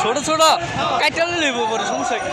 ছোট ছোট কাইটাল লইব পরে সমস্যা কি?